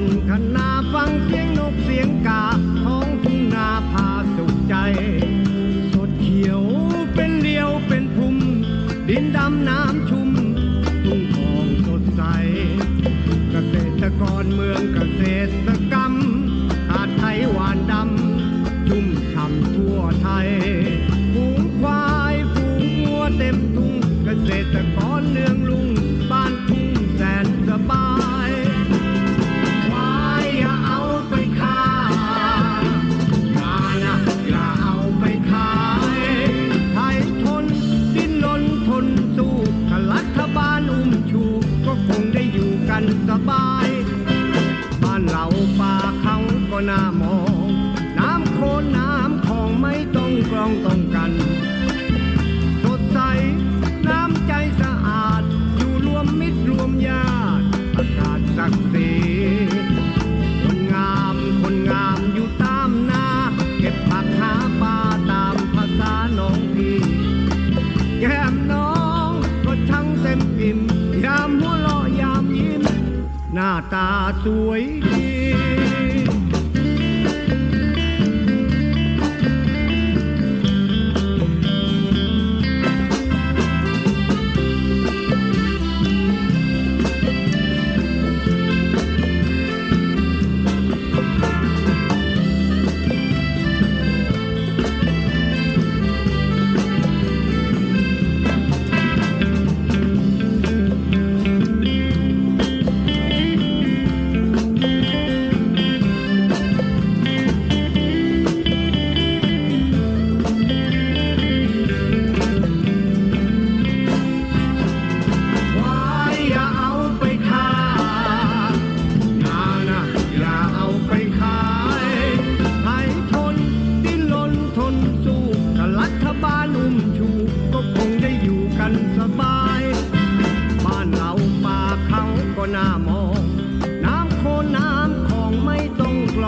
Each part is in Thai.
นคนาฟังเสียงนกเสียงกาท้องทุ่งนาพาสุขใจ สดเขียวเป็นเลียวเป็นพุ่ม ดินดำน้ำชุ่ม ทุ่งทองสดใส เกษตรกรเมืองเกษตรกรรมขาดไทยหวานดำ ชุ่มฉ่ำทั่วไทย กันสบาย บ้านเราป่าเขาก็น่ามอง น้ำโคลนน้ำของไม่ต้องกรองต้องกัน สดใส น้ำใจสะอาด อยู่รวมมิตรรวมญาติอากาศศักดิ์ศรีคนงามคนงามอยู่ตามนาเก็บผักหาปลาตามภาษาน้องพี่แก้มน้องก็ช่างเต็มอิ่มยาม หน้าตาสวยดี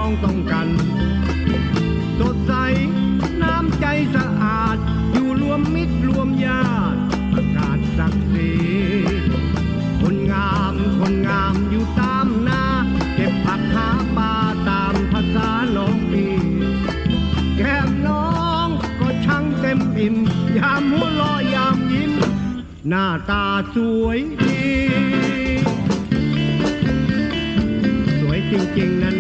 องต้องกัน สดใสน้ำใจสะอาด อยู่รวมมิตรรวมญาติอากาศศักดิ์ศรีคนงามคนงามอยู่ตามนาเก็บผักหาปลาตามภาษาน้องพี่แก้มน้องก็ช่างเต็มอิ่มยามหัวเราะยามยิ้ม หน้าตาสวยดี สวยจริงๆ